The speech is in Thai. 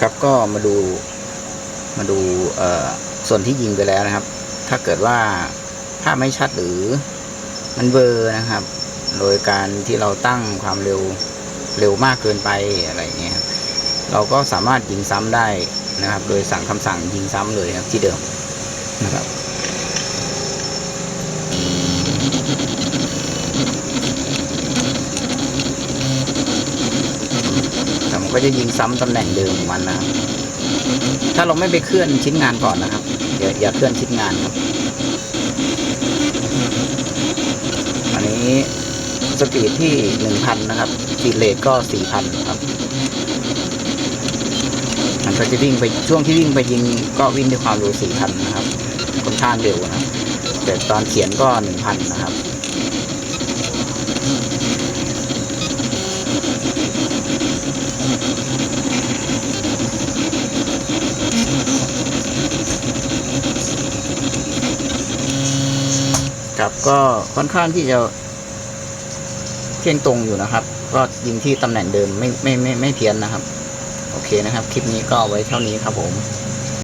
ครับก็มาดูมาดูส่วนที่ยิงไปแล้วนะครับ ถ้าเกิดว่าภาพไม่ชัดหรือมันเบอร์นะครับ โดยการที่เราตั้งความเร็วเร็วมากเกินไปอะไรเงี้ยเราก็สามารถยิงซ้ำได้นะครับ โดยสั่งคำสั่งยิงซ้ำเลยครับที่เดิมนะครับ แต่มัน ก็จะยิงซ้ำตำแหน่งเดิมของมันนะถ้าเราไม่ไปเคลื่อนชิ้นงานก่อนนะครับอย่าอย่าเคลื่อนชิ้นงานครับ อันนี้สปีดที่หนึ่งพันนะครับฟีเรทก็สี่พันครับมันก็จะวิ่งไปช่วงที่วิ่งไปยิงก็วิ่งด้วยความเร็วสี่พันนะครับค่อนข้างเร็วนะแต่ตอนเขียนก็หนึ่งพันนะครับ ครับก็ค่อนข้างที่จะเที่ยงตรงอยู่นะครับ ก็ยิงที่ตำแหน่งเดิมไม่ไม่ไม่ไม่เพี้ยนนะครับ โอเคนะครับ คลิปนี้ก็เอาไว้เท่านี้ครับผม